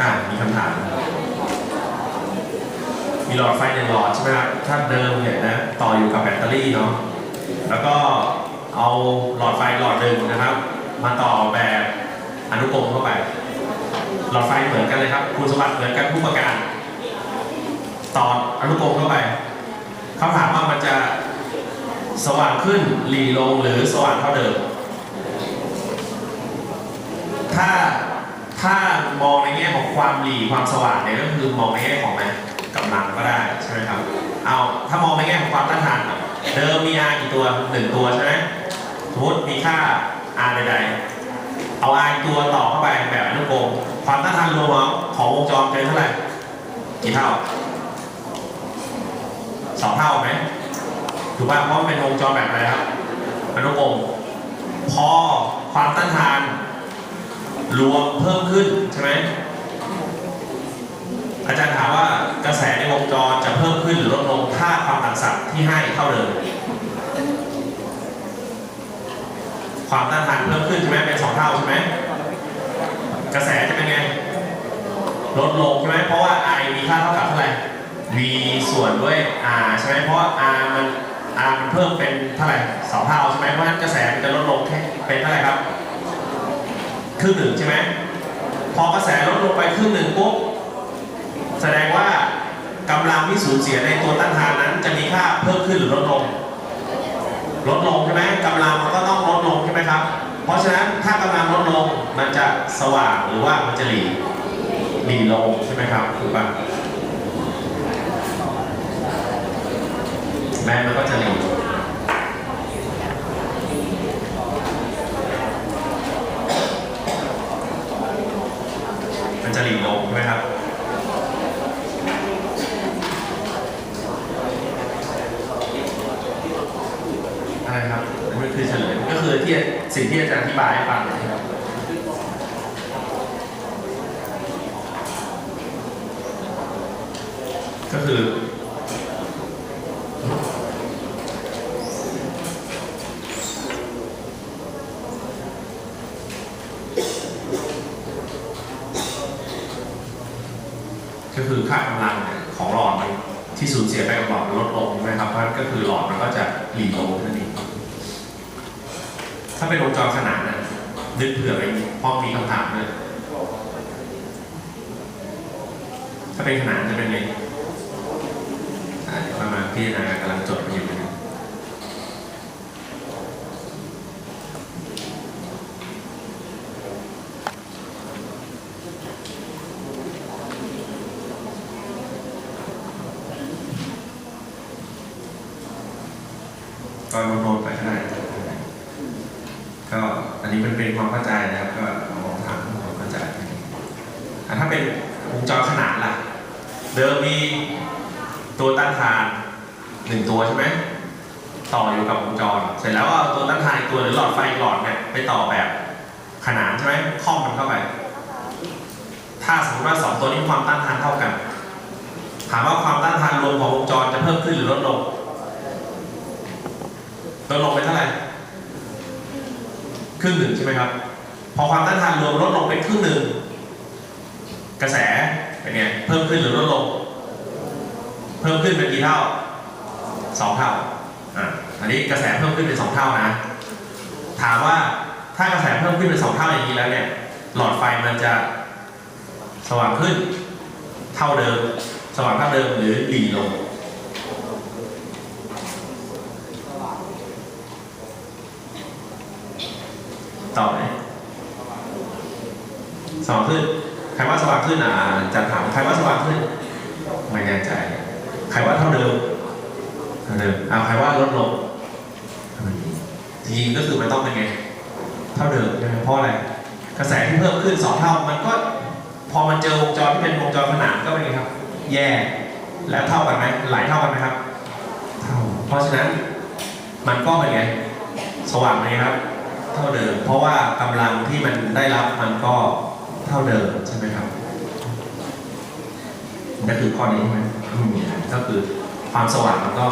อ่ามีคำถาม มีหลอดไฟหนึ่งหลอดใช่ไหมครับถ้าเดิมเนี่ยนะต่ออยู่กับแบตเตอรี่เนาะแล้วก็เอาหลอดไฟหลอดหนึ่งนะครับ มาต่อแบบอนุกรมเข้าไป หลอดไฟเหมือนกันเลยครับ คุณสมบัติเหมือนกันทุกประการ ต่ออนุกรมเข้าไปเขาถามว่ามันจะสว่างขึ้นหลีลงหรือสว่างเท่าเดิม ถ้า ถ้ามองในแง่ของความหลีความสว่างเนี่ยก็คือมองในแง่ของนะกำลังก็ได้ใช่ไหมครับ เอาถ้ามองในแง่ของความต้านทานก่อนเดิมมี R กี่ตัวหนึ่งตัวใช่ไหมสมมติมีค่า R ใดๆเอา R ตัวต่อเข้าไปแบบอนุกรมความต้านทานรวมของวงจรเป็นเท่าไหร่กี่เท่าสองเท่าไหมถูกป่ะเพราะมันเป็นวงจรแบบอะไรครับอนุกรมพอความต้านทาน รวมเพิ่มขึ้นใช่ไหม อาจารย์ถามว่ากระแสในวงจรจะเพิ่มขึ้นหรือลดลงถ้าความต่างศักย์ ที่ให้เท่าเดิมความต้านทานเพิ่มขึ้นใช่ไหมเป็นสองเท่าใช่ไหมกระแสจะเป็นไงลดลงใช่ไหมเพราะว่า I มีค่าเท่ากับเท่าไหร่ V ส่วนด้วย R ใช่ไหมเพราะ R มัน R มันเพิ่มเป็นเท่าไหร่สองเท่าใช่ไหมเพราะฉะนั้นกระแสมันจะลดลงแค่เป็นเท่าไหร่ครับครึ่งหนึ่งใช่ไหมพอกระแสลดลงไปครึ่งหนึ่งปุ๊บแสดงว่ากำลังที่สูญเสียในตัวต้านทานนั้น จะมีค่าเพิ่มขึ้นหรือลดลง ลดลงใช่ไหมกำลังมันก็ต้องลดลงใช่ไหมครับ เพราะฉะนั้นถ้ากำลังลดลงมันจะสว่างหรือว่ามันจะหลีหลีลงใช่ไหมครับถูกปะแม้มันก็จะหลีลงใช่ไหมครับ อะไรครับอันนี้คือเฉลยก็คือที่สิ่งที่อาจารย์อธิบายให้ฟังนะครับ ก็คือ ก็คือค่ากำลังเนี่ยของหลอดมันที่สูญเสียไปกับหลอดมันลดลงใช่ไหมครับเพราะฉะนั้นก็คือหลอดมันก็จะหลีลงนั่นเองถ้าเป็นวงจรขนานนะนึกเผื่อไปพ่อมีคำถามเลยถ้า เป็นขนานจะเป็นไงอ่าเดี๋ยวมาพิจารณากำลังจดอยู่นะก็โน้ตๆไปก็ได้ก็อันนี้มันเป็นความเข้าใจนะครับ ก็ลองถามความเข้าใจอะถ้าเป็นวงจรขนานล่ะ เดิมมีตัวต้านทานหนึ่งตัวใช่ไหม ต่ออยู่กับวงจร เสร็จแล้วก็เอา ตัวหรือหลอดไฟหลอดเนี่ยไปต่อแบบขนานใช่ไหมคล้องมันเข้าไป ถ้าสมมติว่าสองตัวนี้ความต้านทานเท่ากัน ถามว่าความต้านทานรวมของวงจรจะเพิ่มขึ้นหรือลดลงลดลงไปเท่าไหร่ครึ่งหนึ่งใช่ไหมครับ พอความต้านทานรวมลดลงเป็นครึ่งหนึ่งกระแสเป็นไงเพิ่มขึ้นหรือลดลง เพิ่มขึ้นเป็นกี่เท่าสองเท่าอะอันนี้กระแสเพิ่มขึ้นเป็นสองเท่านะ ถามว่าถ้ากระแสเพิ่มขึ้นเป็นสองเท่าอย่างนี้แล้วเนี่ยหลอดไฟมันจะสว่างขึ้นเท่าเดิม สว่างเท่าเดิมหรือหลีลงตอบไหมสว่างขึ้นใครว่าสว่างขึ้นอะจะถามใครว่าสว่างขึ้นไม่แน่ใจ ใครว่าเท่าเดิมเท่าเดิมเอาใครว่าลดลง จริงก็คือมันต้องเป็นไง เท่าเดิมใช่ไหมเพราะอะไร กระแสที่เพิ่มขึ้นสองเท่ามันก็ พอมันเจอวงจรที่เป็นวงจรขนานก็เป็นไงครับ แย่ แล้วเท่ากันไหมหลายเท่ากันไหมครับ เท่า เพราะฉะนั้นมันก็เป็นไง สว่างไหมครับ เท่าเดิม เพราะว่ากำลังที่มันได้รับมันก็เท่าเดิมใช่ไหมครับนั่นคือข้อนี้ใช่ไหมก็คือความสว่างมันก็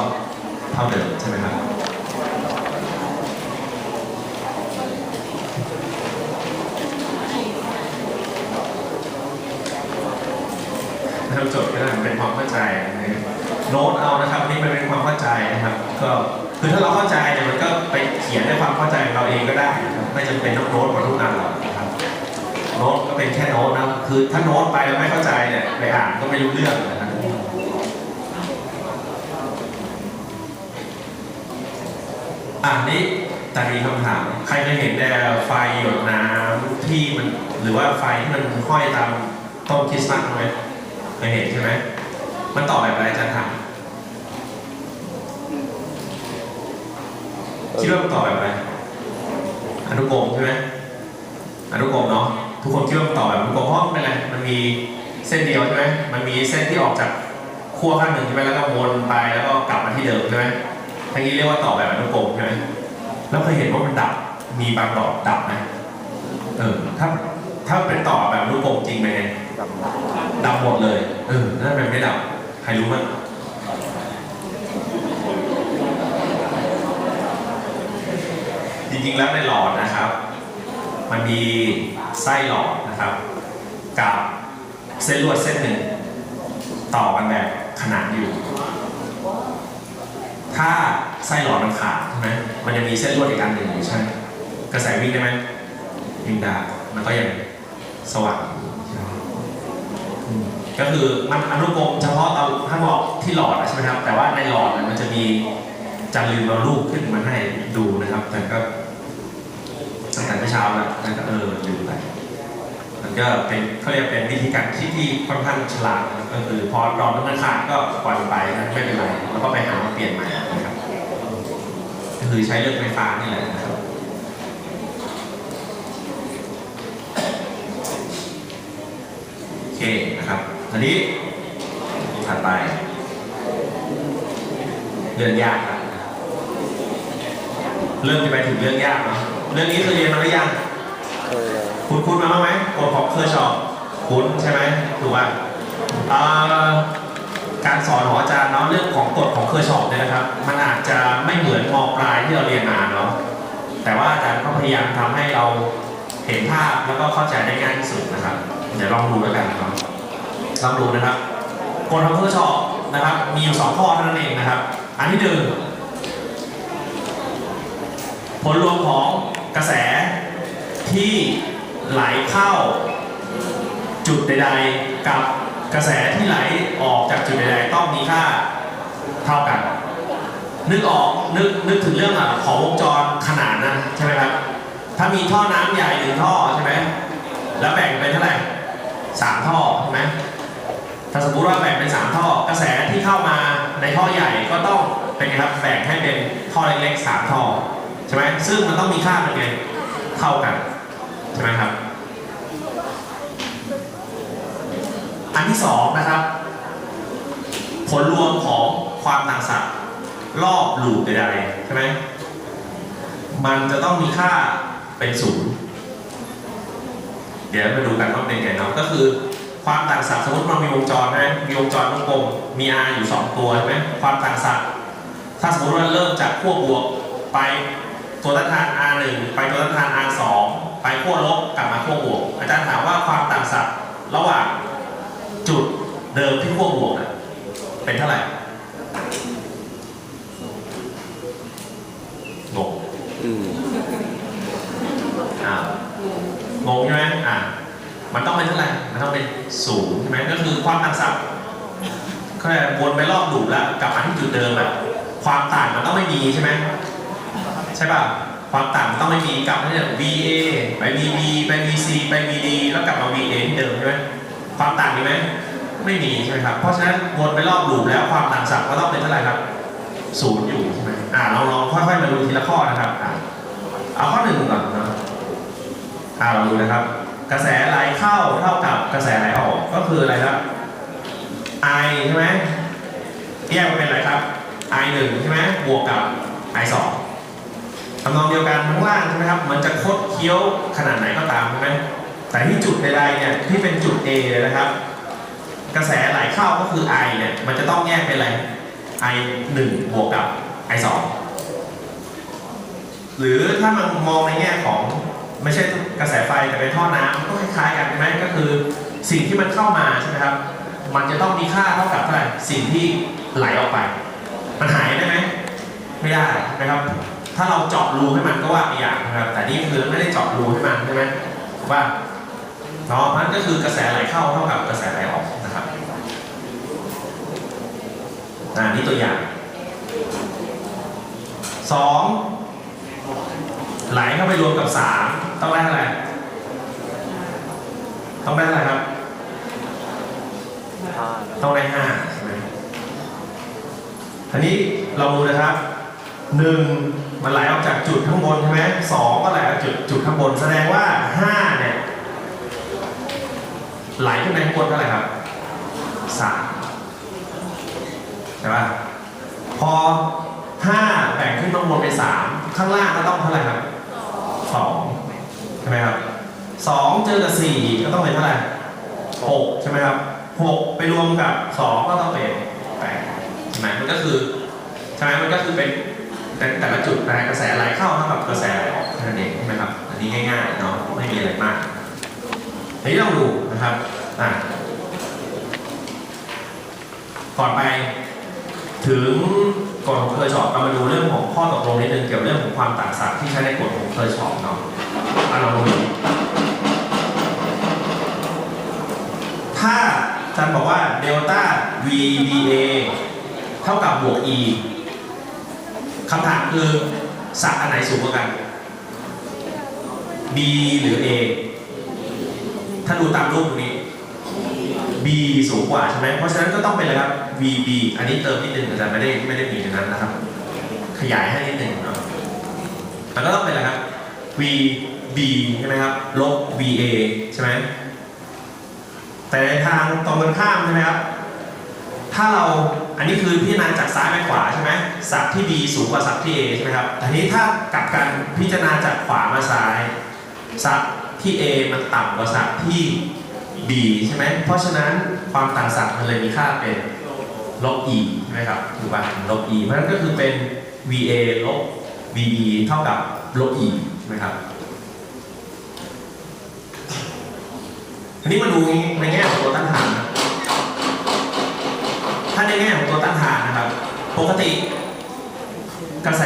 เท่าเดิมใช่ไหมครับ ทำจดก็ได้เป็นความเข้าใจนะครับโน้ตเอานะครับนี่มันเป็นความเข้าใจนะครับ ก็คือถ้าเราเข้าใจเนี่ยมันก็ไปเขียนด้วยความเข้าใจของเราเองก็ได้ไม่จำเป็นต้องโน้ตมาทุกอันหรอกนะครับโน้ตก็เป็นแค่โน้ตนะคือถ้าโน้ตไปแล้วไม่เข้าใจเนี่ยไปอ่านก็ไม่รู้เรื่องนะครับอ่านี้แต่มีคำถาม ใครเคยเห็นแต่ไฟหยดน้ำที่มันหรือว่าไฟที่มันห้อยตามต้นคริสต์มาสไหม เคยเห็นใช่ไหมมันต่อแบบอะไรอาจารย์ถามคิดว่ามันต่อแบบอะไรอนุกรมใช่ไหมอนุกรมเนาะทุกคนคิดว่ามันต่อแบบอนุกรมเพราะมันเป็นอะไรมันมีเส้นเดียวใช่ไหมมันมีเส้นที่ออกจากขั้วข้างหนึ่งใช่ไหมแล้วก็วนไปแล้วก็กลับมาที่เดิมใช่ไหมทางนี้เรียกว่าต่อแบบอนุกรมใช่ไหมแล้วเคยเห็นว่ามันดับมีบางดอกดับไหมเออถ้าถ้าเป็นต่อแบบอนุกรมจริงไหมดับหมดเลยเออนั่นเป็นไม่ดับใครรู้มั้งจริงๆแล้วในหลอดนะครับ มันมีไส้หลอดนะครับ กับเส้นลวดเส้นหนึ่งต่อกันแบบขนานอยู่ ถ้าไส้หลอดมันขาดใช่ไหมมันจะมีเส้นลวดอีกอันหนึ่งอยู่ใช่ กระแสวิ่งได้ไหมวิ่งได้มันก็ยังสว่างอยู่ใช่ไหมอืม ก็คือมันอนุกรมเฉพาะเอาถ้าบอกที่หลอดใช่ไหมครับ แต่ว่าในหลอดเนี่ยมันจะมีจะลืมเอารูปขึ้นมาให้ดูนะครับ แต่ก็ตั้งแต่เมื่อเช้าแล้วนั่นก็เออลืมไปมันก็เป็นเขาเรียกเป็นวิธีการคิดที่ค่อนข้างฉลาดก็คือพอรอน้ำมันขาดก็ปล่อยมันไปนะไม่เป็นไรแล้วก็ไปหามาเปลี่ยนใหม่นะครับ ก็คือใช้เรื่องไฟฟ้านี่แหละนะครับ โอ เคนะครับทีนี้ถัดไป เรื่องยากครับเริ่มจะไปถึงเรื่องยากเนาะเรื่องนี้เคยเรียนมาหรือยังคุณคุณมาบ้างไหมกฎของเคอร์ชอปคุณใช่ไหมถูกป่ะอ่าการสอนของอาจารย์เนาะเรื่องของกฎของเคอร์ชอปเนี่ยนะครับ มันอาจจะไม่เหมือนมอปลายที่เราเรียนมาเนาะแต่ว่าอาจารย์ก็พยายามทำให้เราเห็นภาพแล้วก็เข้าใจได้ง่ายที่สุดนะครับ เดี๋ยวลองดูแล้วกันเนาะลองดูนะครับกฎของเคอร์ชอปนะครับ มีอยู่สองข้อเท่านั้นเองนะครับ อันที่หนึ่งผลรวมของกระแสที่ไหลเข้าจุดใดๆกับกระแสที่ไหลออกจากจุดใดๆต้องมีค่าเท่ากัน นึกออกนึกนึกถึงเรื่องอของวงจรขนาดนะใช่ไหมครับ ถ้ามีท่อน้ำใหญ่หนึ่งท่อใช่ไหมแล้วแบ่งเป็นเท่าไหร่ สามท่อใช่ไหมถ้าสมมติว่าแบ่งเป็นสามท่อกระแสที่เข้ามาในท่อใหญ่ก็ต้องเป็นไงครับแบ่งให้เป็นท่อเล็กๆสามท่อใช่ไหมซึ่งมันต้องมีค่าเป็นไงเท่ากันใช่ไหมครับ อันที่สองนะครับ ผลรวมของความต่างศักย์รอบลูปใดๆใช่ไหมมันจะต้องมีค่าเป็นศูนย์ เดี๋ยวมาดูกันว่าเป็นไงเนาะก็คือความต่างศักย์สมมติเรามีวงจรนะมีวงจรวงกลมมี R อยู่สองตัวใช่ไหมความต่างศักย์ถ้าสมมติว่าเริ่มจากขั้วบวกไปตัวต้านทาน R1 ไปตัวต้านทาน R2 ไปขั้วลบกลับมาขั้วบวก อาจารย์ถามว่าความต่างศักย์ระหว่างจุดเดิมที่ขั้วบวกเป็นเท่าไหร่งง อืม อ่าว งงใช่ไหมอ่ามันต้องเป็นเท่าไหร่ มันต้องเป็นศูนย์ใช่ไหมก็คือความต่างศักย์ก็เลยวนไปรอบลูปแล้วกลับมาที่จุดเดิมอะความต่างมันต้องไม่มีใช่ไหมใช่ป่ะความต่างมันต้องไม่มีกลับมาที่ VA ไป VB ไป VC ไป VD แล้วกลับมา VA ที่เดิมใช่ไหมความต่างมีไหมไม่มีใช่ไหมครับ เพราะฉะนั้นวนไปรอบลูปแล้วความต่างศักย์ก็ต้องเป็นเท่าไหร่ครับศูนย์อยู่ใช่ไหมอ่าเราลองค่อยๆมาดูทีละข้อนะครับอ่าเอาข้อหนึ่งก่อน เนาะอ่าเราดูนะครับ กระแสไหลเข้าเท่ากับกระแสไหลออกก็คืออะไรครับ I ใช่ไหมแยกมาเป็นอะไรครับ I หนึ่งใช่ไหมบวกกับ I สองทำนองเดียวกันข้างล่างใช่ไหมครับ มันจะคดเคี้ยวขนาดไหนก็ตามใช่ไหมแต่ที่จุดใดๆเนี่ยที่เป็นจุด A นะครับ กระแสไหลเข้าก็คือ I เนี่ยมันจะต้องแยกเป็นอะไร I หนึ่งบวกกับ I สองหรือถ้ามันมองในแง่ของ ไม่ใช่กระแสไฟแต่เป็นท่อน้ำก็คล้ายๆกันใช่ไหมก็คือสิ่งที่มันเข้ามาใช่ไหมครับ มันจะต้องมีค่าเท่ากับเท่าไหร่สิ่งที่ไหลออกไป มันหายได้ไหมไม่ได้นะครับ ถ้าเราเจาะรูให้มันก็ว่าอีกอย่างนะครับ แต่นี่คือไม่ได้เจาะรูให้มันใช่ไหมถูกป่ะเนาะมันก็คือกระแสไหลเข้าเท่ากับกระแสไหลออกนะครับอ่านี่ตัวอย่างสองไหลเข้าไปรวมกับสาม ต้องได้เท่าไหร่ต้องได้เท่าไหร่ครับ ต้องได้ห้าใช่ไหมทีนี้เราดูนะครับหนึ่งมันไหลออกจากจุดข้างบนใช่ไหมสองก็ไหลออกจากจุดจุดข้างบนแสดงว่าห้าเนี่ยไหลขึ้นไปข้างบนเท่าไหร่ครับสามใช่ป่ะพอห้าแบ่งขึ้นข้างบนเป็นสามข้างล่างก็ต้องเท่าไหร่ครับสอง ใช่ไหมครับสองเจอกับสี่ก็ต้องเป็นเท่าไหร่หกใช่ไหมครับหกไปรวมกับสองก็ต้องเป็นแปดใช่ไหมมันก็คือใช่ไหมมันก็คือเป็นแต่แต่ละจุดแต่กระแสไหลเข้าเท่ากับกระแสไหลออกแค่นั้นเองใช่ไหมครับอันนี้ง่ายๆเนาะไม่มีอะไรมากอันนี้ลองดูนะครับอะก่อนไปถึงกฎของเคยสอบเรามาดูเรื่องของข้อตกลงนิดนึงเกี่ยวกับเรื่องของความต่างศักย์ที่ใช้ในกฎของเคยสอบเนาะ อะลองดูถ้าอาจารย์บอกว่าเดลต้า VBA เท่ากับบวก E คำถามคือสักอันไหนสูงกว่ากัน B หรือ A ถ้าดูตามรูปตรงนี้ B สูงกว่าใช่ไหม เพราะฉะนั้นก็ต้องเป็นอะไรครับ VB อันนี้เติมนิดนึงอาจารย์ไม่ได้ไม่ได้มีในนั้นนะครับ ขยายให้นิดนึงเนาะมันก็ต้องเป็นอะไรครับ V b ใช่ไหมครับ ลบ VA ใช่ไหมแต่ในทางตรงกันข้ามใช่ไหมครับ ถ้าเราอันนี้คือพิจารณาจากซ้ายไปขวาใช่ไหมสับที่ B สูงกว่าสับที่ A ใช่ไหมครับแต่นี้ถ้ากลับกันพิจารณาจากขวามาซ้ายสับที่ A มันต่ำกว่าสับที่ B ใช่ไหมเพราะฉะนั้นความต่างศักย์มันเลยมีค่าเป็นลบ E ใช่ไหมครับถูกป่ะลบ E เพราะฉะนั้นก็คือเป็น VA ลบ VB เท่ากับลบ E ใช่ไหมครับ ทีนี้มาดูในแง่ของตัวต้านทานนะถ้าในแง่ของตัวต้านทานนะครับ ปกติ กระแส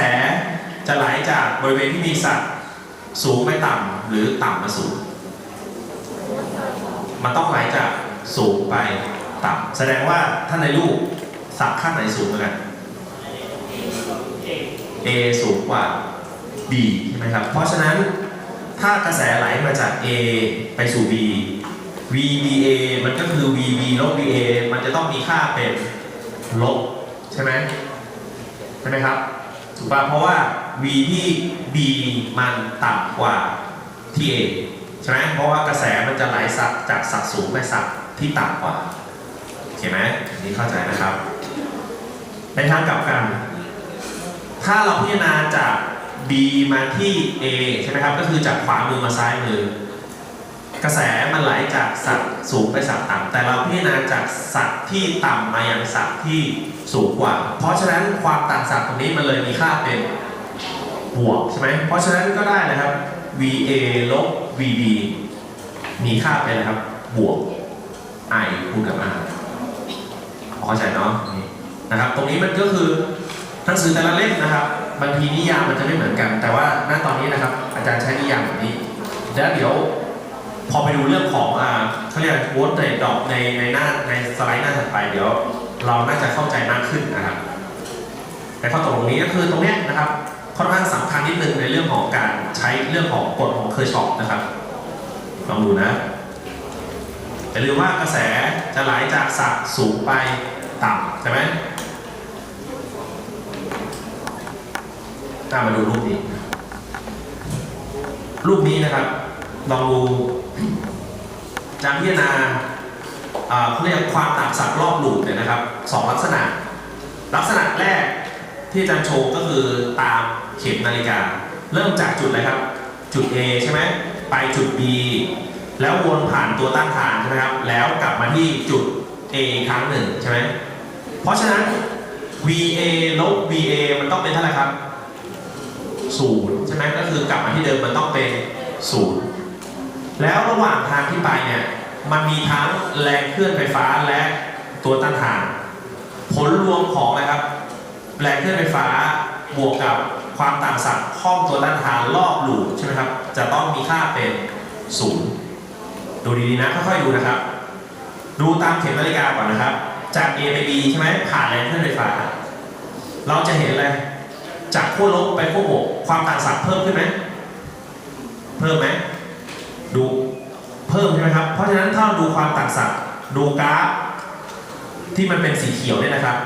จะไหลจากบริเวณที่มีสัดสูงไปต่ำหรือต่ำมาสูง มันต้องไหลจากสูงไปต่ำแสดงว่าถ้าในรูปสัดข้างไหนสูงกัน A สูงกว่า B ใช่ไหมครับ เพราะฉะนั้นถ้ากระแสไหลมาจาก A ไปสู่ B VBA มันก็คือ VB ลบ VA มันจะต้องมีค่าเป็นลบใช่ไหมใช่ไหมครับถูกป่ะเพราะว่า V ที่ B มันต่ำกว่าที่ A ใช่ไหมเพราะว่ากระแสมันจะไหลสักจากสัดสูงไปสักที่ต่ำกว่าโอเคไหมอันนี้เข้าใจนะครับ ในทางกลับกัน ถ้าเราพิจารณาจาก B มาที่ A ใช่ไหมครับ ก็คือจากขวามือมาซ้ายมือ กระแสมันไหลจากสัตว์สูงไปสัตว์ต่ำแต่เราพิจารณาจากสัตว์ที่ต่ำมายังสัตว์ที่สูงกว่า เพราะฉะนั้นความต่างสัตว์ตรงนี้มันเลยมีค่าเป็นบวกใช่ไหมเพราะฉะนั้นก็ได้นะครับ VA ลบ VB มีค่าเป็นอะครับบวก I คูณกับ R เข้าใจเนาะนี่นะครับ ตรงนี้มันก็คือหนังสือแต่ละเล่มนะครับบางทีนิยามมันจะไม่เหมือนกัน แต่ว่าณตอนนี้นะครับ อาจารย์ใช้นิยามแบบนี้แล้วเดี๋ยว พอไปดูเรื่องของอ่าเขาเรียกวอตเตรดดอกในในหน้าในสไลด์หน้าถัดไปเดี๋ยว เราน่าจะเข้าใจมากขึ้นนะครับแต่ข้อตกลงนี้ก็คือตรงนี้นะครับค่อนข้างสำคัญนิดนึงในเรื่องของการใช้เรื่องของกฎของเคอร์ชอปนะครับลองดูนะอย่าลืมว่ากระแสจะไหลจากสักสูงไปต่ำใช่ไหมมาดูรูปนี้ รูปนี้นะครับ ลองดูการพิจารณาอ่าเขาเรียกความต่างศักย์รอบหลูปเนี่ยนะครับสองลักษณะ ลักษณะแรกที่อาจารย์โชว์ก็คือตามเข็มนาฬิกา เริ่มจากจุดอะไรครับ จุด A ใช่ไหมไปจุด B แล้ววนผ่านตัวต้านทานใช่ไหมครับ แล้วกลับมาที่จุด A อีกครั้งหนึ่งใช่ไหมเพราะฉะนั้น VA ลบ VA มันต้องเป็นเท่าไหร่ครับศูนย์ใช่ไหมก็คือกลับมาที่เดิมมันต้องเป็นศูนย์ แล้วระหว่างทางที่ไปเนี่ยมันมีทั้งแรงเคลื่อนไฟฟ้าและตัวต้านทาน ผลรวมของอะไรครับ แรงเคลื่อนไฟฟ้าบวกกับความต่างศักย์ห้องตัวต้านทานรอบลูใช่ไหมครับ จะต้องมีค่าเป็นศูนย์ดูดีๆนะค่อยๆดูนะครับ ดูตามเข็มนาฬิกาก่อนนะครับ จาก A ไป B ใช่ไหมผ่านแรงเคลื่อนไฟฟ้า เราจะเห็นเลยจากขั้วลบไปขั้วบวกความต่างศักย์เพิ่มขึ้นไหมเพิ่มไหม ดูเพิ่มใช่ไหมครับ เพราะฉะนั้นถ้าดูความต่างศักย์ดูกราฟที่มันเป็นสีเขียวเนี่ยนะครับ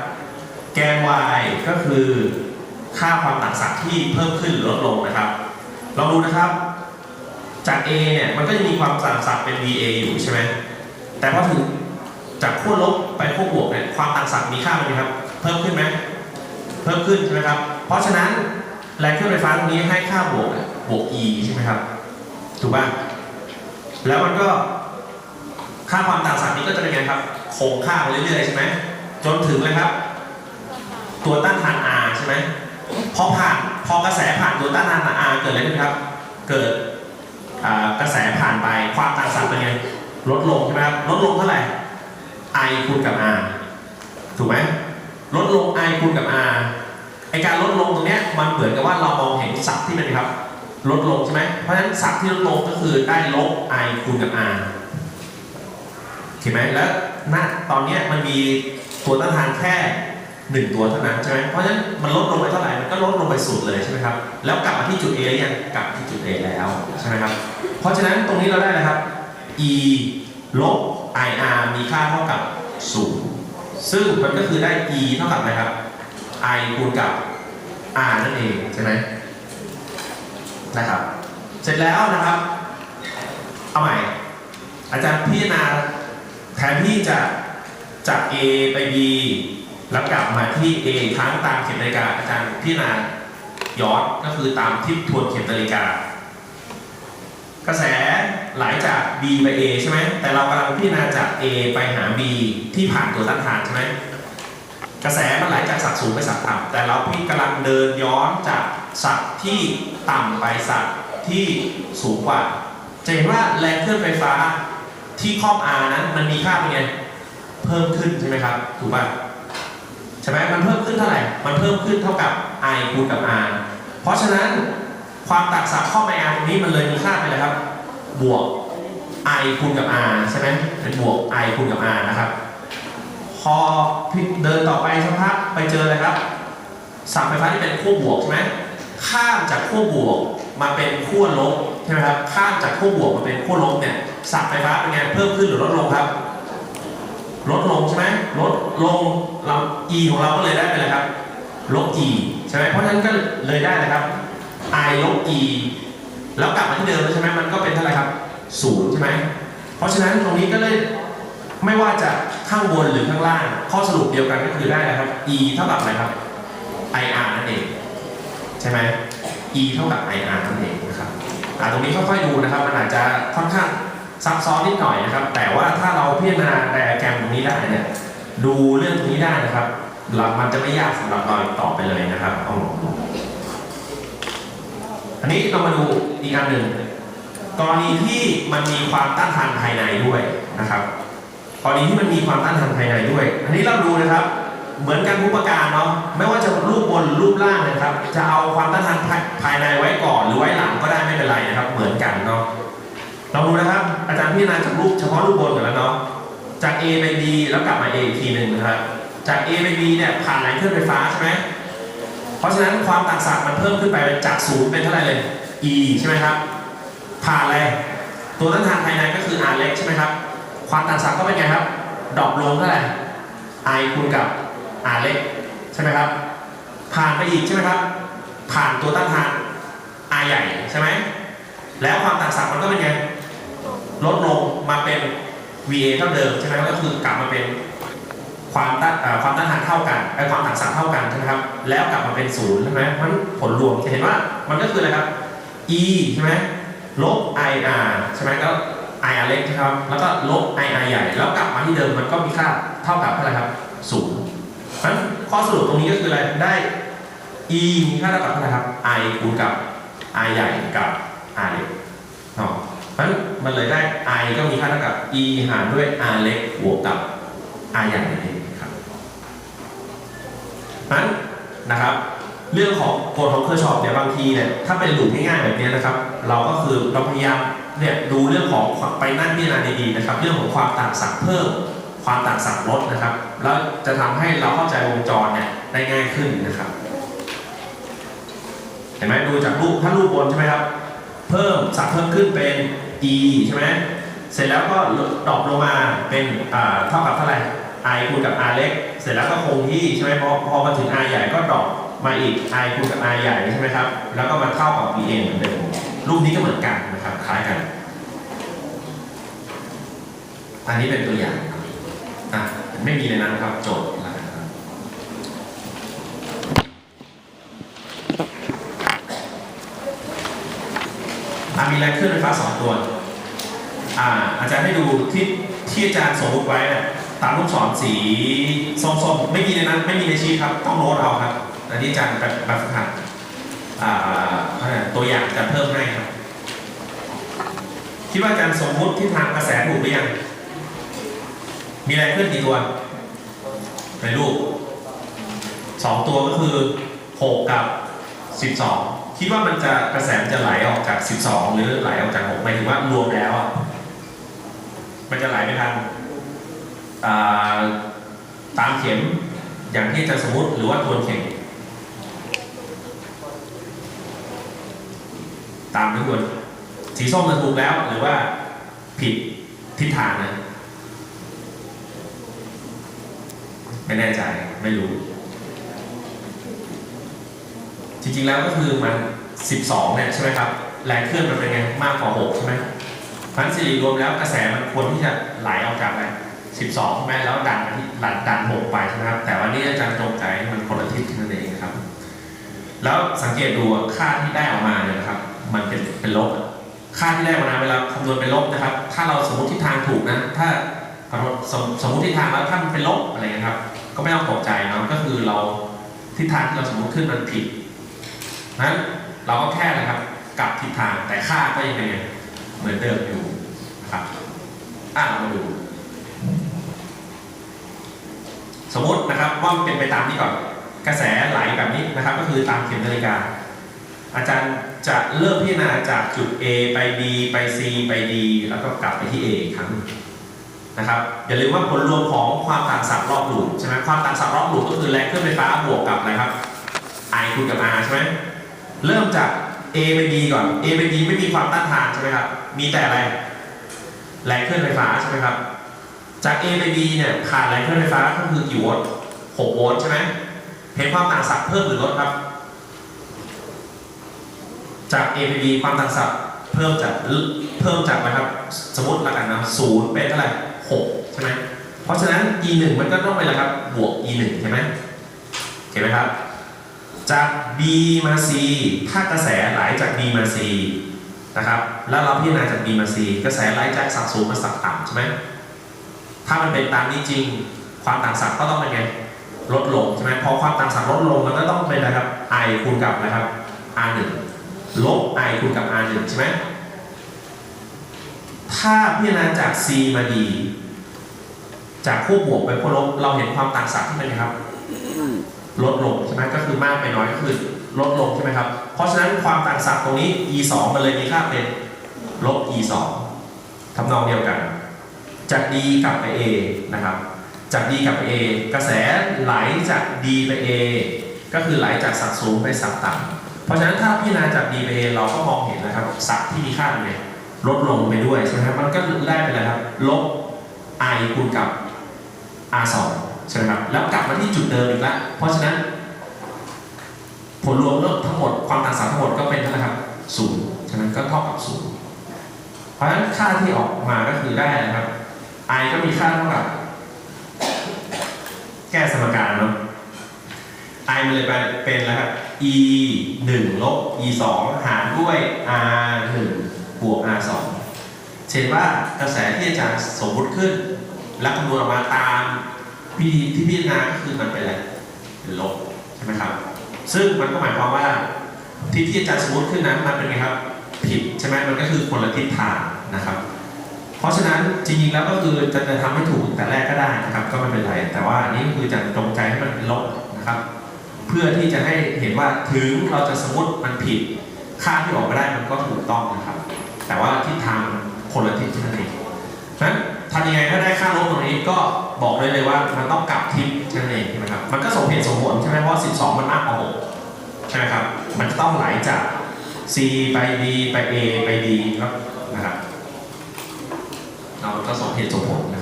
แกน y ก็คือค่าความต่างศักย์ที่เพิ่มขึ้นหรือลดลงนะครับ ลองดูนะครับ จาก A เนี่ยมันก็จะมีความต่างศักย์เป็น VA อยู่ใช่ไหมแต่พอถึงจากขั้วลบไปขั้วบวกเนี่ยความต่างศักย์มีค่าเป็นไงครับ เพิ่มขึ้นไหมเพิ่มขึ้นใช่ไหมครับ เพราะฉะนั้นแรงเคลื่อนไฟฟ้าตรงนี้ให้ค่าบวกเนี่ยบวก E ใช่ไหมครับ ถูกป่ะ แล้วมันก็ค่าความต่างศักย์นี้ก็จะเป็นไงครับคงค่าไปเรื่อยๆใช่ไหมจนถึงเลยครับ ตัวต้านทาน R ใช่ไหมพอผ่านพอกระแสผ่านตัวต้านทาน R เกิดอะไรขึ้นครับ เกิดกระแสผ่านไปความต่างศักย์เป็นไงลดลงใช่ไหมครับลดลงเท่าไหร่ I คูณกับ R ถูกไหมลดลง I คูณกับ R ไอการลดลงตรงเนี้ยมันเหมือนกับว่าเรามองเห็นศักย์ที่มันครับ ลดลงใช่ไหมเพราะฉะนั้นศักย์ที่ลดลงก็คือได้ลบ I คูณกับ R เห็นไหมแล้วณตอนนี้มันมีตัวต้านทานแค่หนึ่งตัวเท่านั้นใช่ไหมเพราะฉะนั้นมันลดลงไปเท่าไหร่ มันก็ลดลงไปสุดเลยใช่ไหมครับ แล้วกลับมาที่จุด A หรือยังกลับที่จุด A แล้วใช่ไหมครับ เพราะฉะนั้นตรงนี้เราได้เลยครับ E ลบ IR มีค่าเท่ากับ0ซึ่งมันก็คือได้ E เท่ากับอะไรครับ I คูณกับ R นั่นเองใช่ไหม นะครับ เสร็จแล้วนะครับ เอาใหม่ อาจารย์พิจารณาแทนที่จะจาก A ไป B แล้วกลับมาที่ A ครั้งตามเข็มนาฬิกาอาจารย์พิจารณาย้อนก็คือตามทิศทวนเข็มนาฬิกา กระแสไหลจาก B ไป A ใช่ไหมแต่เรากำลังพิจารณาจาก A ไปหา B ที่ผ่านตัวต้านทานใช่ไหมกระแสมันไหลจากสักสูงไปสักต่ำแต่เราพี่กำลังเดินย้อนจาก สักที่ต่ำไปสักที่สูงกว่า จะเห็นว่าแรงเคลื่อนไฟฟ้าที่ครอบ R นั้นมันมีค่าเป็นไงเพิ่มขึ้นใช่ไหมครับ ถูกป่ะใช่ไหมมันเพิ่มขึ้นเท่าไหร่ มันเพิ่มขึ้นเท่ากับ I คูณกับ R เพราะฉะนั้นความต่างศักย์ข้อ R ตรงนี้มันเลยมีค่าเป็นอะไรครับ บวก I คูณกับ R ใช่ไหมเป็นบวก I คูณกับ R นะครับ พอเดินต่อไปสักพักไปเจออะไรครับสักไฟฟ้าที่เป็นขั้วบวกใช่ไหม ข้ามจากขั้วบวกมาเป็นขั้วลบใช่ไหมครับข้ามจากขั้วบวกมาเป็นขั้วลบเนี่ยสักไฟฟ้าเป็นไงเพิ่มขึ้นหรือลดลงครับ ลดลงใช่ไหมลดลงเรา e ของเราก็เลยได้เป็นอะไรครับลบ e ใช่ไหมเพราะฉะนั้นก็เลยได้นะครับ i ลบ e แล้วกลับมาที่เดิมแล้วใช่ไหมมันก็เป็นเท่าไหร่ครับศูนย์ใช่ไหมเพราะฉะนั้นตรงนี้ก็เลยไม่ว่าจะข้างบนหรือข้างล่าง ข้อสรุปเดียวกันก็คือได้นะครับ e เท่ากับอะไรครับ ir นั่นเอง ใช่ไหม e เท่ากับ ir นั่นเองนะครับตรงนี้ค่อยๆดูนะครับมันอาจจะค่อนข้างซับซ้อนนิดหน่อยนะครับ แต่ว่าถ้าเราพิจารณาไดอะแกรมตรงนี้ได้เนี่ยดูเรื่องตรงนี้ได้นะครับเรามันจะไม่ยากสำหรับเราต่อไปเลยนะครับเอาอันนี้เรามาดูอีกอันหนึ่งกรณีที่มันมีความต้านทานภายในด้วยนะครับกรณีที่มันมีความต้านทานภายในด้วย อันนี้เราดูนะครับ เหมือนกันทุกประการเนาะไม่ว่าจะรูปบนหรือรูปล่างนะครับ จะเอาความต้านทานภายในไว้ก่อนหรือไว้หลังก็ได้ไม่เป็นไรนะครับ เหมือนกันเนาะเราดูนะครับ อาจารย์พิจารณาจากรูปเฉพาะรูปบนก่อนแล้วเนาะจาก A ไป B แล้วกลับมา A อีกทีหนึ่งนะครับจาก A ไป B เนี่ยผ่านแรงเคลื่อนไฟฟ้าใช่ไหมเพราะฉะนั้นความต่างศักย์มันเพิ่มขึ้นไปจากศูนย์เป็นเท่าไหร่เลย E ใช่ไหมครับ ผ่านอะไรตัวต้านทานภายในก็คือ R เล็กใช่ไหมครับ ความต่างศักย์ก็เป็นไงครับดรอปลงเท่าไหร่ I คูณกับ R เล็กใช่ไหมครับ ผ่านไปอีกใช่ไหมครับ ผ่านตัวต้านทาน R ใหญ่ใช่ไหมแล้วความต่างศักย์มันก็เป็นไงลดลงมาเป็น VA เท่าเดิมใช่ไหมก็คือกลับมาเป็นความต้านความต้านทานเท่ากันไอ้ความต่างศักย์เท่ากันใช่ไหมครับ แล้วกลับมาเป็นศูนย์ใช่ไหมมันผลรวมจะเห็นว่ามันก็คืออะไรครับ E ใช่ไหมลบ IR ใช่ไหมก็ IR เล็กใช่ครับ แล้วก็ลบ IR ใหญ่ แล้วกลับมาที่เดิมมันก็มีค่าเท่ากับเท่าไหร่ครับศูนย์ เพราะฉะนั้นข้อสรุปตรงนี้ก็คืออะไรได้ E มีค่าเท่ากับเท่าไหร่ครับ I คูณกับ I ใหญ่กับ R เล็กเนาะเพราะฉะนั้นมันเลยได้ I ก็มีค่าเท่ากับ E หารด้วย R เล็กบวกกับ R ใหญ่นั่นเองครับนั้นนะครับ เรื่องของกฎของเคอร์ชอปเนี่ยบางทีเนี่ยถ้าเป็นหลูปง่ายๆแบบนี้นะครับ เราก็คือเราพยายามเนี่ยดูเรื่องของไปนั่งพิจารณาดีๆนะครับ เรื่องของความต่างศักย์เพิ่ม ความต่างศักย์ลดนะครับ แล้วจะทำให้เราเข้าใจวงจรเนี่ยได้ง่ายขึ้นนะครับ เห็นไหมดูจากรูปถ้ารูปบนใช่ไหมครับ เพิ่มศักย์เพิ่มขึ้นเป็น e ใช่ไหมเสร็จแล้วก็ดรอปลงมาเป็นอ่าเท่ากับเท่าไหร่ i คูณกับ r เล็ก เสร็จแล้วก็คงที่ใช่ไหมพอพอมาถึง r ใหญ่ก็ดรอปมาอีก i คูณกับ r ใหญ่ใช่ไหมครับ แล้วก็มาเท่ากับ v n เหมือนเดิมรูปนี้ก็เหมือนกันนะครับ คล้ายกัน อันนี้เป็นตัวอย่าง อะไม่มีในนั้นครับโจทย์แล้วนะครับอะมีแรงเคลื่อนไฟฟ้าสองตัวอ่าอาจารย์ให้ดูที่ที่อาจารย์สมมติไว้เนี่ยตามลูกศรสีส้มๆไม่มีในนั้นไม่มีในชีทครับต้องโน้ตเอาครับอันนี้อาจารย์แบบแบบฝึกหัดอ่าเขาเรียกอะไรตัวอย่างจะเพิ่มให้ครับคิดว่าอาจารย์สมมุติทิศทางกระแสถูกหรือยัง มีแรงเคลื่อนกี่ตัวในรูปสองตัวก็คือหกกับสิบสองคิดว่ามันจะกระแสมันจะไหลออกจากสิบสองหรือไหลออกจากหกหมายถึงว่ารวมแล้วอะมันจะไหลไปทางาตามเข็มอย่างที่จะสมมติหรือว่าทวนเข็มตามทุกคนสีส้มจะถูกแล้วหรือว่าผิดทิศทางนะ ไม่แน่ใจไม่รู้ จริงๆแล้วก็คือมัน 12 เนี่ยใช่ไหมครับแรงเคลื่อนมันเป็นไงมากกว่า 6 ใช่ไหมพันสิริรวมแล้วกระแสมันควรที่จะไหลออกจากอะไร12ใช่ไหมแล้วดันที่ดันดัน6ไปใช่ไหมครับ แต่วันนี้อาจารย์จงใจมันคนละทิศนั่นเองนะครับ แล้วสังเกตดูค่าที่ได้ออกมาเนี่ยนะครับ มันเป็นเป็นลบค่าที่ได้ออกมาเวลาคำนวณเป็นลบนะครับ ถ้าเราสมมติทิศทางถูกนะ ถ้าขอโทษสมสมมติทิศทางแล้วถ้ามันเป็นลบอะไรนะครับ ก็ไม่ต้องตกใจเนาะก็คือเราทิศทางที่เราสมมติขึ้นมันผิดนั้นเราก็แค่นะครับกลับทิศทางแต่ค่าก็ยังเป็นไงเหมือนเดิมอยู่นะครับอะเรามาดูสมมตินะครับว่าเป็นไปตามนี้ก่อนกระแสไหลแบบนี้นะครับ ก็คือตามเข็มนาฬิกา อาจารย์จะเริ่มพิจารณาจากจุด A ไป B ไป C ไป D แล้วก็กลับไปที่ A อีกครั้ง นะครับอย่าลืมว่าผลรวมของความต่างศักย์รอบลูปใช่ไหมความต่างศักย์รอบลูปก็คือแรงเคลื่อนไฟฟ้าบวกกับอะไรครับ I คูณกับ R ใช่ไหมเริ่มจาก A ไป B ก่อน A ไป B ไม่มีความต้านทานใช่ไหมครับมีแต่อะไรแรงเคลื่อนไฟฟ้าใช่ไหมครับจาก A ไป B เนี่ยผ่านแรงเคลื่อนไฟฟ้าก็คือกี่โวลต์6โวลต์ใช่ไหมเห็นความต่างศักย์เพิ่มหรือลดครับ จาก A ไป B ความต่างศักย์เพิ่มจากเพิ่มจากนะครับ สมมติละกันนะศูนย์เป็นเท่าไหร่ หกใช่ไหมเพราะฉะนั้น E 1มันก็ต้องเป็นอะไรครับ บวก E 1ใช่ไหมเห็นไหมครับ จาก B มา C ถ้ากระแสไหลจาก B มา C นะครับ แล้วเราพิจารณาจาก B มา C กระแสไหลจากศักย์สูงมาศักย์ต่ำใช่ไหมถ้ามันเป็นตามนี้จริง ความต่างศักย์ก็ต้องเป็นไง ลดลงใช่ไหมพอความต่างศักย์ลดลงมันก็ต้องเป็นนะครับ I คูณกับนะครับ R 1ลบ I คูณกับ R 1ใช่ไหมถ้าพิจารณาจาก C มา D จากคู่บวกไปคู่ลบเราเห็นความต่างศักย์ที่เป็นไงครับลดลงใช่ไหมก็คือมากไปน้อยก็คือลดลงใช่ไหมครับ เพราะฉะนั้นความต่างศักย์ตรงนี้ e 2มันเลยมีค่าเป็นลบ e 2ทำนองเดียวกัน จาก d กลับไป a นะครับ จาก d กลับไป a กระแสไหลจาก d ไป a ก็คือไหลจากศักย์สูงไปศักย์ต่ำเพราะฉะนั้นถ้าพิจารณาจาก d ไป a เราก็มองเห็นนะครับศักย์ที่มีค่าเป็นไงลดลงไปด้วยใช่ไหมครับมันก็ได้เป็นอะไรครับลบ i คูณกับ r 2 ใช่ไหมครับแล้วกลับมาที่จุดเดิมอีกแล้วเพราะฉะนั้น ผลรวมทั้งหมดความต่างศักย์ทั้งหมดก็เป็นเท่าไหร่ครับศูนย์ฉะนั้นก็เท่ากับศูนย์เพราะฉะนั้นค่าที่ออกมาก็คือได้นะครับ i ก็มีค่าเท่ากับ แก้สมการเนาะ i มันเลยเป็นแล้วครับ e 1ลบ e 2หารด้วย r 1บวก r 2เช่นว่ากระแสที่อาจารย์สมมติขึ้น แล้วคำนวณออกมาตามวิธีที่พิจารณาก็คือมันเป็นอะไรเป็นลบใช่ไหมครับ ซึ่งมันก็หมายความว่าที่ที่อาจารย์สมมติขึ้นนั้นมันเป็นไงครับผิดใช่ไหมมันก็คือคนละทิศทางนะครับ เพราะฉะนั้นจริงๆแล้วก็คือจะจะทำให้ถูกแต่แรกก็ได้นะครับ ก็ไม่เป็นไร แต่ว่านี้คือจะจงใจให้มันเป็นลบนะครับ เพื่อที่จะให้เห็นว่าถึงเราจะสมมติมันผิดค่าที่ออกมาได้มันก็ถูกต้องนะครับ แต่ว่าทิศทางคนละทิศเท่านั้นเองนั้น ทำยังไงถ้าได้ค่าลบตรงนี้ก็บอกเลยเลยว่ามันต้องกลับทิศนั้นเองใช่ไหมครับมันก็สมเหตุสมผลใช่ไหมเพราะ 12 มันมากกว่า6ใช่ไหมครับมันจะต้องไหลจาก C ไป D ไป A ไป D ครับนะครับเราก็สมเหตุสมผลนะ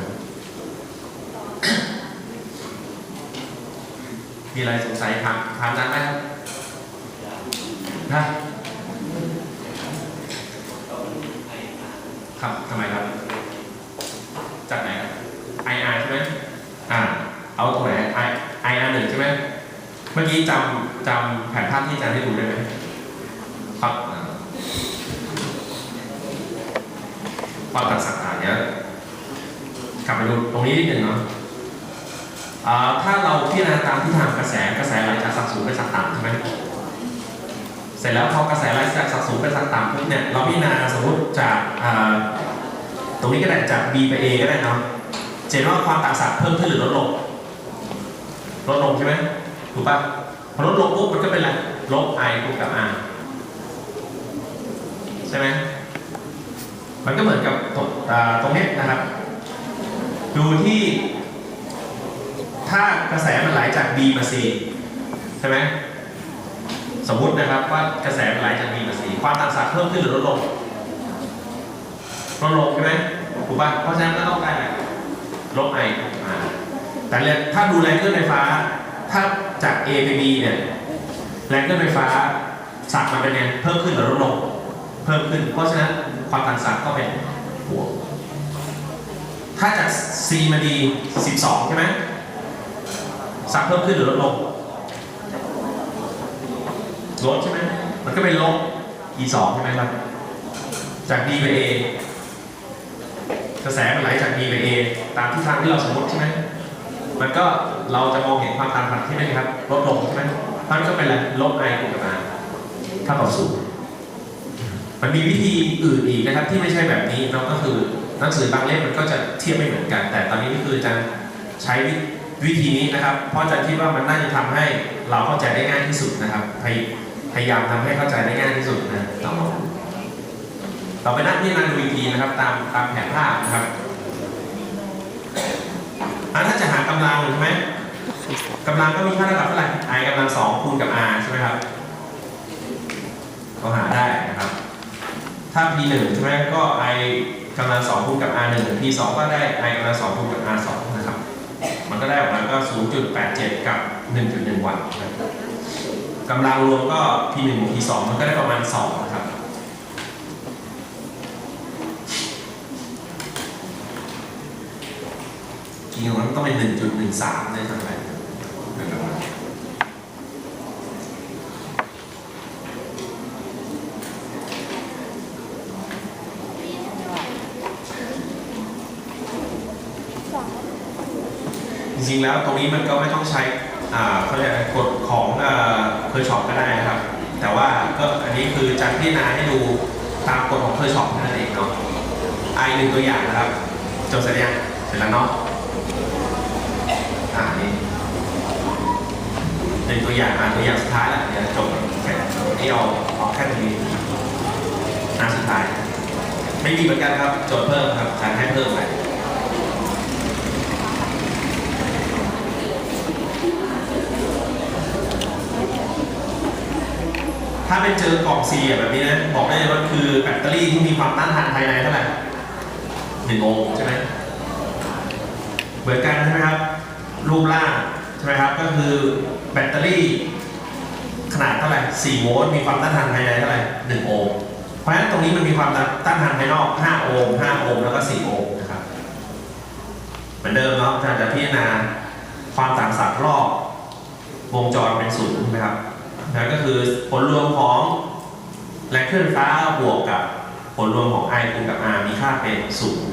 มีอะไรสงสัยถามถามนั้นไหมครับนะครับทำไมครับ จากไหน IR ใช่ไหมอ่าเอาตรงไหน I IR หนึ่งใช่ไหมเมื่อกี้จำจำแผนภาพที่อาจารย์ได้ดูได้ไหมครับอ่าความตัดสังหารเนี้ยกลับไปดูตรงนี้นิดหนึ่งเนาะถ้าเราพิจารณาตามทิศทางกระแสกระแสไหลจากสักสูงไปสักต่ำใช่ไหมเสร็จแล้วพอกระแสไหลจากสักสูงไปสักต่ำปุ๊บเนี่ยเราพิจารณาสมมติจากอ ตรงนี้ก็ได้จาก B ไป A ก็ได้เนาะจะเห็นว่าความต่างศักย์เพิ่มขึ้นหรือลดลง ลดลงใช่ไหมถูกปะพอลดลงปุ๊บมันก็เป็นอะไร ลบ I คูณกับ R ใช่ไหมมันก็เหมือนกับตรงตรงนี้นะครับ ดูที่ถ้ากระแสมันไหลจาก B มา C ใช่ไหมสมมตินะครับว่ากระแสมันไหลจาก B มา C ความต่างศักย์เพิ่มขึ้นหรือลดลง ลดลงใช่ไหมถูกป่ะเพราะฉะนั้นก็ต้องได้อะไรลบ I มาแต่ถ้าดูแรงเคลื่อนไฟฟ้า ถ้าจาก A ไป B เนี่ยแรงเคลื่อนไฟฟ้าศักมันเป็นไงเพิ่มขึ้นหรือลดลง เพิ่มขึ้น เพราะฉะนั้นความต่างศักก็เป็นบวกถ้าจาก C มา D 12 ใช่ไหมสักเพิ่มขึ้นหรือลดลงลดใช่ไหมมันก็เป็นลบ e สองใช่ไหมครับ จาก d ไป a กระแสมันไหลจาก d ไป a ตามทิศทางที่เราสมมติใช่ไหมมันก็เราจะมองเห็นความต่างผันที่ไหมครับลดลงใช่ไหมมันก็เป็นอะไรลบ i คูณกับ r เท่ากับศูนย์มันมีวิธีอื่นอีกนะครับที่ไม่ใช่แบบนี้เราก็คือหนังสือบางเล่มมันก็จะเทียบไม่เหมือนกัน แต่ตอนนี้ก็คือจะใช้วิวธีนี้นะครับ เพราะอาจารย์คิดว่ามันน่าจะทำให้เราเข้าใจได้ง่ายที่สุดนะครับ พยายามทำให้เข้าใจได้ง่ายที่สุดนะต่อ ต่อไปนักที่นันดูอีกทีนะครับ ตามตามแผนภาพนะครับอันถ้าจะหากำลังใช่ไหมกำลังก็มีค่าเท่ากับเท่าไหร่ i กำลังสองคูณกับ r ใช่ไหมครับ ก็หาได้นะครับ ถ้า p หนึ่งใช่ไหมก็ i กำลังสองคูณกับ r หนึ่ง p สองก็ได้ i กำลังสองคูณกับ r สองนะครับ มันก็ได้ออกมาก็0.87กับ1.1วัตต์นะครับกำลังรวมก็ P1 บวก P2 มันก็ได้ประมาณ2นะ ริงๆมันต้องเป็น1.13ได้ทั้งหลายนะครับจริงๆแล้วตรงนี้มันก็ไม่ต้องใช้เขาเรียกกฎของเคอร์ช็อปก็ได้นะครับ แต่ว่าก็อันนี้คือจัดพิจารณาให้ดูตามกฎของเคอร์ช็อปนั่นเองเนาะไอหนึ่งตัวอย่างนะครับจบเสร็จยังเสร็จแล้วเนาะ อ่านี่หนึ่ตัวอย่างอ่าตัวอย่างสุดท้ายแหละเดี๋ยวจบแค่นี่เอาเอาแค่ตรงนี้หน้าสุดท้าย ไม่มีเหมือนกันครับจทย์เพิ่มครับการให้เพิ่มไปถ้าไปเจอกล่องซีแบบนี้นะบอกได้เลยว่าคือแบตเตอรี่ที่มีความต้านทานภายในเท่าไหร่หนึ่งโอห์มใช่ไหม เหมือนกันใช่ไหมครับ รูปร่างใช่ไหมครับ ก็คือแบตเตอรี่ขนาดเท่าไหร่ 4 โวลต์ มีความต้านทานภายในเท่าไหร่ 1 โอห์ม เพราะฉะนั้นตรงนี้มันมีความต้านทานภายนอก 5 โอห์ม 5 โอห์ม แล้วก็ 4 โอห์มนะครับ เหมือนเดิมเนาะอาจารย์จะพิจารณาความต่างศักย์รอบวงจรเป็นศูนย์ใช่ไหมครับนะก็คือผลรวมของแรงเคลื่อนฟฟ้าบวกกับผลรวมของ I คูณกับ R มีค่าเป็นศูนย์